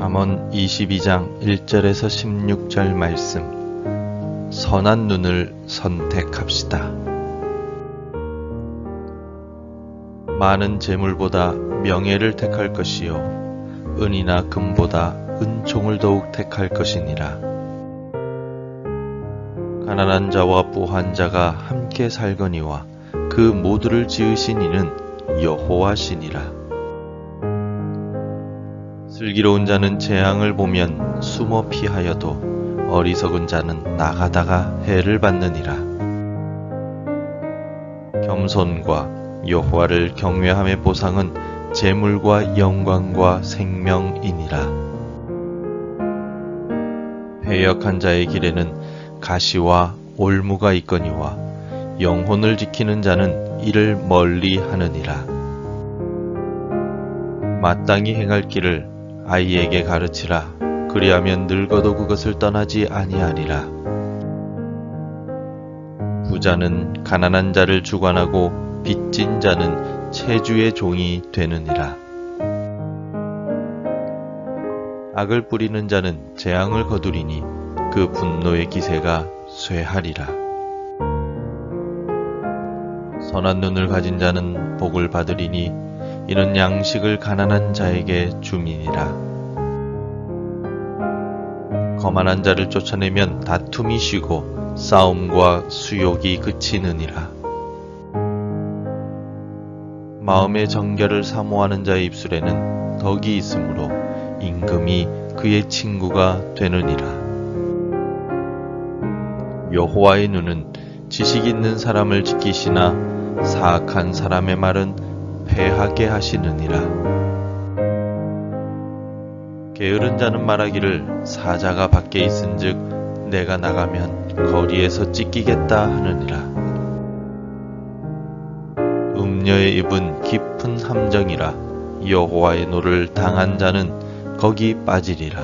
잠언 22장 1절에서 16절 말씀 선한 눈을 선택합시다. 많은 재물보다 명예를 택할 것이요 은이나 금보다 은총을 더욱 택할 것이니라. 가난한 자와 부한 자가 함께 살거니와 그 모두를 지으신 이는 여호와시니라. 슬기로운 자는 재앙을 보면 숨어 피하여도 어리석은 자는 나가다가 해를 받느니라. 겸손과 여호와를 경외함의 보상은 재물과 영광과 생명이니라. 회역한 자의 길에는 가시와 올무가 있거니와 영혼을 지키는 자는 이를 멀리 하느니라. 마땅히 행할 길을 아이에게 가르치라. 그리하면 늙어도 그것을 떠나지 아니하리라. 부자는 가난한 자를 주관하고 빚진 자는 체주의 종이 되느니라. 악을 뿌리는 자는 재앙을 거두리니 그 분노의 기세가 쇠하리라. 선한 눈을 가진 자는 복을 받으리니 이는 양식을 가난한 자에게 주민이라. 거만한 자를 쫓아내면 다툼이 쉬고 싸움과 수욕이 그치느니라. 마음의 정결을 사모하는 자의 입술에는 덕이 있으므로 임금이 그의 친구가 되느니라. 여호와의 눈은 지식 있는 사람을 지키시나 사악한 사람의 말은 패하게 하시느니라. 게으른 자는 말하기를 사자가 밖에 있은즉 내가 나가면 거리에서 찢기겠다 하느니라. 음녀의 입은 깊은 함정이라 여호와의 노를 당한 자는 거기 빠지리라.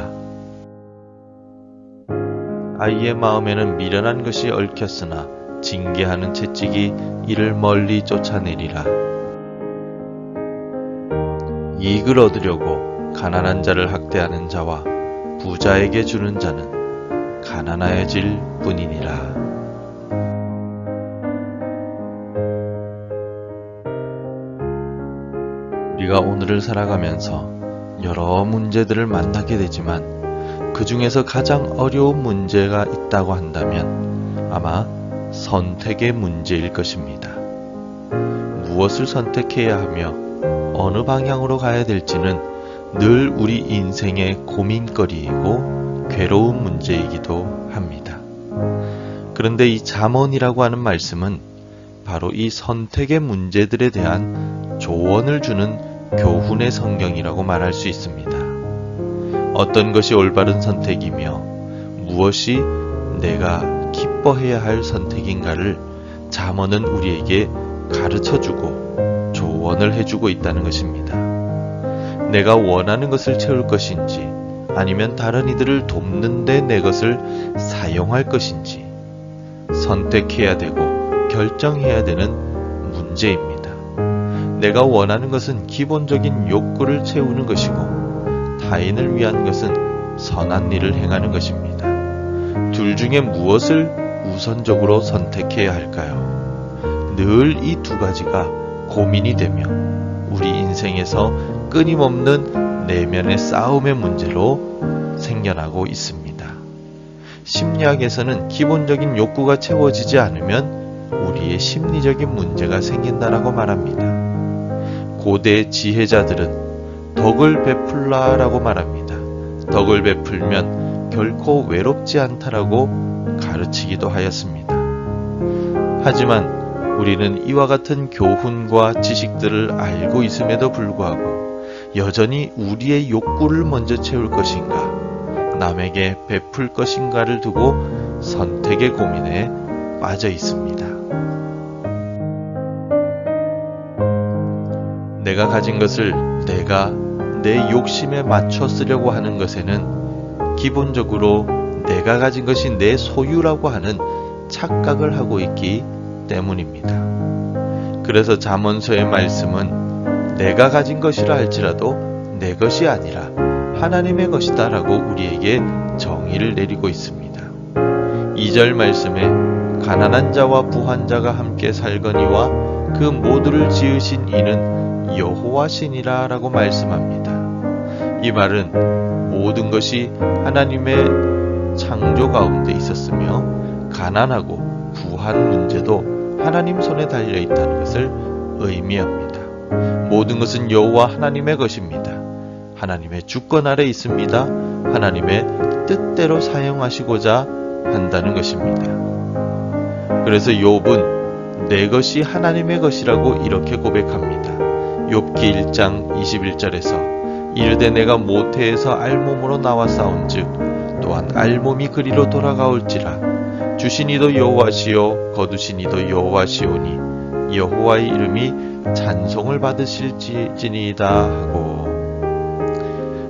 아이의 마음에는 미련한 것이 얽혔으나 징계하는 채찍이 이를 멀리 쫓아내리라. 이익을 얻으려고 가난한 자를 학대하는 자와 부자에게 주는 자는 가난하여질 뿐이니라. 우리가 오늘을 살아가면서 여러 문제들을 만나게 되지만 그 중에서 가장 어려운 문제가 있다고 한다면 아마 선택의 문제일 것입니다. 무엇을 선택해야 하며 어느 방향으로 가야 될지는 늘 우리 인생의 고민거리이고 괴로운 문제이기도 합니다. 그런데 이 잠언이라고 하는 말씀은 바로 이 선택의 문제들에 대한 조언을 주는 교훈의 성경이라고 말할 수 있습니다. 어떤 것이 올바른 선택이며 무엇이 내가 기뻐해야 할 선택인가를 잠언은 우리에게 가르쳐 주고 조언을 해주고 있다는 것입니다. 내가 원하는 것을 채울 것인지 아니면 다른 이들을 돕는데 내 것을 사용할 것인지 선택해야 되고 결정해야 되는 문제입니다. 내가 원하는 것은 기본적인 욕구를 채우는 것이고 타인을 위한 것은 선한 일을 행하는 것입니다. 둘 중에 무엇을 우선적으로 선택해야 할까요? 늘 이 두 가지가 고민이 되며 우리 인생에서 끊임없는 내면의 싸움의 문제로 생겨나고 있습니다. 심리학에서는 기본적인 욕구가 채워지지 않으면 우리의 심리적인 문제가 생긴다라고 말합니다. 고대 지혜자들은 덕을 베풀라라고 말합니다. 덕을 베풀면 결코 외롭지 않다라고 가르치기도 하였습니다. 하지만 우리는 이와 같은 교훈과 지식들을 알고 있음에도 불구하고 여전히 우리의 욕구를 먼저 채울 것인가, 남에게 베풀 것인가를 두고 선택의 고민에 빠져 있습니다. 내가 가진 것을 내가 내 욕심에 맞춰 쓰려고 하는 것에는 기본적으로 내가 가진 것이 내 소유라고 하는 착각을 하고 있기 때문입니다. 그래서 잠언서의 말씀은 내가 가진 것이라 할지라도 내 것이 아니라 하나님의 것이다라고 우리에게 정의를 내리고 있습니다. 2절 말씀에 가난한 자와 부한 자가 함께 살거니와 그 모두를 지으신 이는 여호와시니라라고 말씀합니다. 이 말은 모든 것이 하나님의 창조 가운데 있었으며 가난하고 부한 문제도 하나님 손에 달려 있다는 것을 의미합니다. 모든 것은 여호와 하나님의 것입니다. 하나님의 주권 아래 있습니다. 하나님의 뜻대로 사용하시고자 한다는 것입니다. 그래서 욥은 내 것이 하나님의 것이라고 이렇게 고백합니다. 욥기 1장 21절에서 이르되 내가 모태에서 알몸으로 나와 싸운즉 또한 알몸이 그리로 돌아가올지라 주신 이도 여호와시요 거두신 이도 여호와시오니 여호와의 이름이 찬송을 받으실지니이다 하고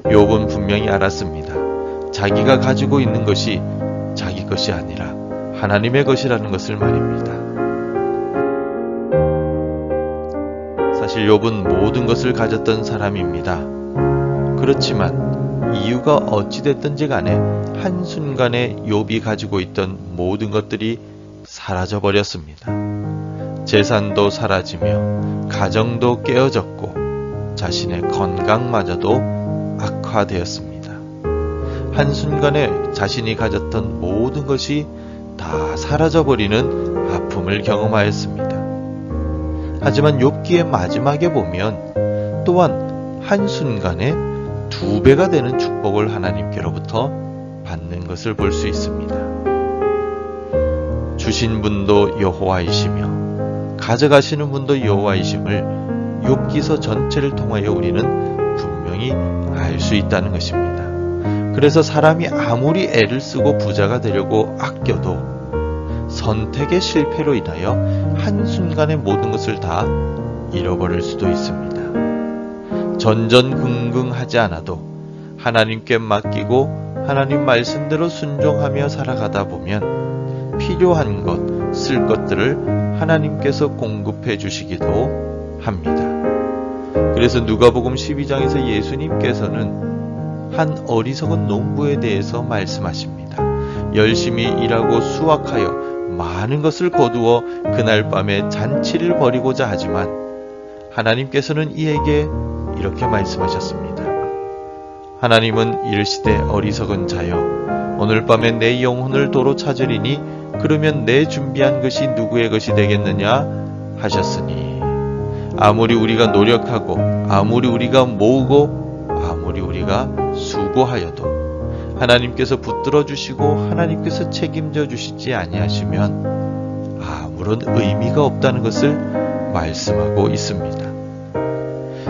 욥은 분명히 알았습니다. 자기가 가지고 있는 것이 자기 것이 아니라 하나님의 것이라는 것을 말입니다. 사실 욥은 모든 것을 가졌던 사람입니다. 그렇지만 이유가 어찌됐든지 간에 한순간에 욥이 가지고 있던 모든 것들이 사라져 버렸습니다. 재산도 사라지며 가정도 깨어졌고 자신의 건강마저도 악화되었습니다. 한순간에 자신이 가졌던 모든 것이 다 사라져 버리는 아픔을 경험하였습니다. 하지만 욥기의 마지막에 보면 또한 한순간에 두 배가 되는 축복을 하나님께로부터 받는 것을 볼 수 있습니다. 주신 분도 여호와이시며 가져가시는 분도 여호와이심을 욥기서 전체를 통하여 우리는 분명히 알 수 있다는 것입니다. 그래서 사람이 아무리 애를 쓰고 부자가 되려고 아껴도 선택의 실패로 인하여 한순간에 모든 것을 다 잃어버릴 수도 있습니다. 전전긍긍하지 않아도 하나님께 맡기고 하나님 말씀대로 순종하며 살아가다 보면 필요한 것, 쓸 것들을 하나님께서 공급해 주시기도 합니다. 그래서 누가복음 12장에서 예수님께서는 한 어리석은 농부에 대해서 말씀하십니다. 열심히 일하고 수확하여 많은 것을 거두어 그날 밤에 잔치를 벌이고자 하지만 하나님께서는 이에게 이렇게 말씀하셨습니다. 하나님은 이르시되 어리석은 자여 오늘 밤에 내 영혼을 도로 찾으리니 그러면 내 준비한 것이 누구의 것이 되겠느냐 하셨으니 아무리 우리가 노력하고 아무리 우리가 모으고 아무리 우리가 수고하여도 하나님께서 붙들어 주시고 하나님께서 책임져 주시지 아니하시면 아무런 의미가 없다는 것을 말씀하고 있습니다.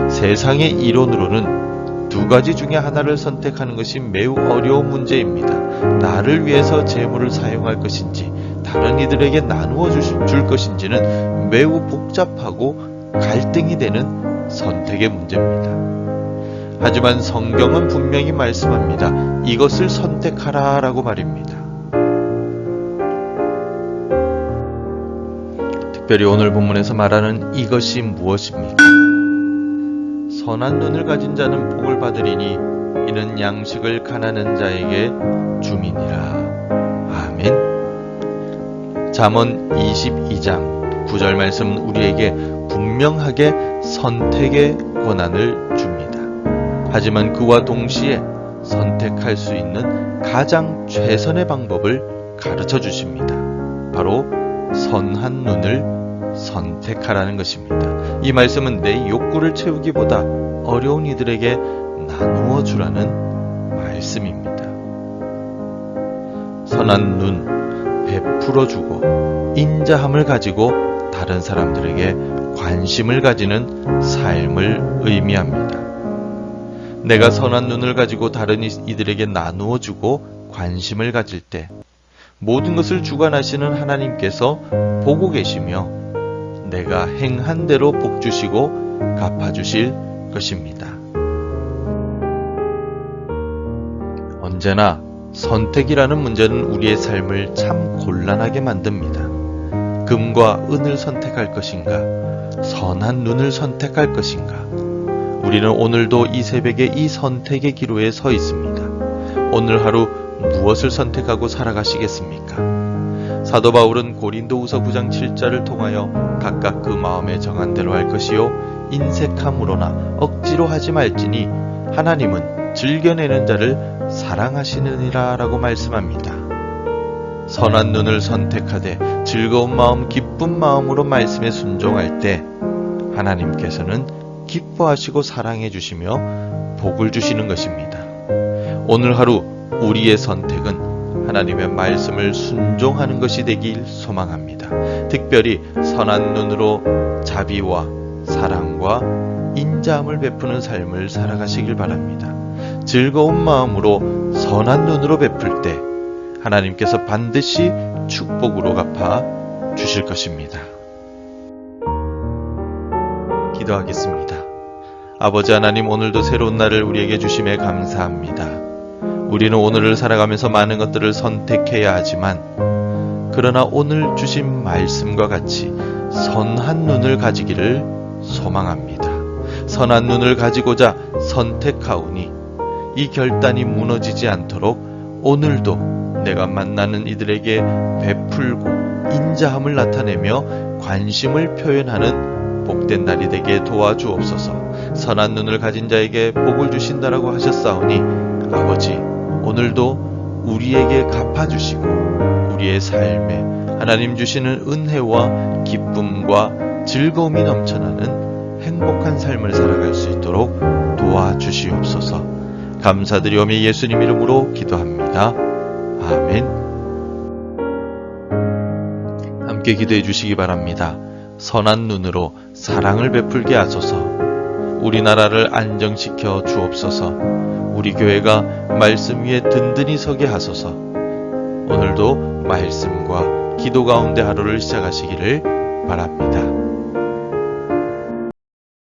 세상의 이론으로는 두 가지 중에 하나를 선택하는 것이 매우 어려운 문제입니다. 나를 위해서 재물을 사용할 것인지 다른 이들에게 나누어 줄 것인지는 매우 복잡하고 갈등이 되는 선택의 문제입니다. 하지만 성경은 분명히 말씀합니다. 이것을 선택하라 라고 말입니다. 특별히 오늘 본문에서 말하는 이것이 무엇입니까? 선한 눈을 가진 자는 복을 받으리니 이는 양식을 가난한 자에게 주민이라. 아멘. 잠언 22장 9절 말씀은 우리에게 분명하게 선택의 권한을 줍니다. 하지만 그와 동시에 선택할 수 있는 가장 최선의 방법을 가르쳐 주십니다. 바로 선한 눈을 선택하라는 것입니다. 이 말씀은 내 욕구를 채우기보다 어려운 이들에게 나누어 주라는 말씀입니다. 선한 눈, 베풀어 주고 인자함을 가지고 다른 사람들에게 관심을 가지는 삶을 의미합니다. 내가 선한 눈을 가지고 다른 이들에게 나누어 주고 관심을 가질 때 모든 것을 주관하시는 하나님께서 보고 계시며 내가 행한 대로 복 주시고 갚아 주실 것입니다. 언제나 선택이라는 문제는 우리의 삶을 참 곤란하게 만듭니다. 금과 은을 선택할 것인가, 선한 눈을 선택할 것인가, 우리는 오늘도 이 새벽에 이 선택의 기로에 서 있습니다. 오늘 하루 무엇을 선택하고 살아가시겠습니까? 사도 바울은 고린도후서 9장 7절을 통하여 각각 그 마음에 정한 대로 할 것이요 인색함으로나 억지로 하지 말지니 하나님은 즐겨내는 자를 사랑하시느니라라고 말씀합니다. 선한 눈을 선택하되 즐거운 마음, 기쁜 마음으로 말씀에 순종할 때 하나님께서는 기뻐하시고 사랑해 주시며 복을 주시는 것입니다. 오늘 하루 우리의 선택은 하나님의 말씀을 순종하는 것이 되길 소망합니다. 특별히 선한 눈으로 자비와 사랑과 인자함을 베푸는 삶을 살아가시길 바랍니다. 즐거운 마음으로 선한 눈으로 베풀 때 하나님께서 반드시 축복으로 갚아 주실 것입니다. 기도하겠습니다. 아버지 하나님 오늘도 새로운 날을 우리에게 주심에 감사합니다. 우리는 오늘을 살아가면서 많은 것들을 선택해야 하지만 그러나 오늘 주신 말씀과 같이 선한 눈을 가지기를 소망합니다. 선한 눈을 가지고자 선택하오니 이 결단이 무너지지 않도록 오늘도 내가 만나는 이들에게 베풀고 인자함을 나타내며 관심을 표현하는 복된 날이 되게 도와주옵소서. 선한 눈을 가진 자에게 복을 주신다라고 하셨사오니 아버지 오늘도 우리에게 갚아주시고 우리의 삶에 하나님 주시는 은혜와 기쁨과 즐거움이 넘쳐나는 행복한 삶을 살아갈 수 있도록 도와주시옵소서. 감사드리오며 예수님 이름으로 기도합니다. 아멘. 함께 기도해 주시기 바랍니다. 선한 눈으로 사랑을 베풀게 하소서. 우리나라를 안정시켜 주옵소서. 우리 교회가 말씀 위에 든든히 서게 하소서. 오늘도 말씀과 기도 가운데 하루를 시작하시기를 바랍니다.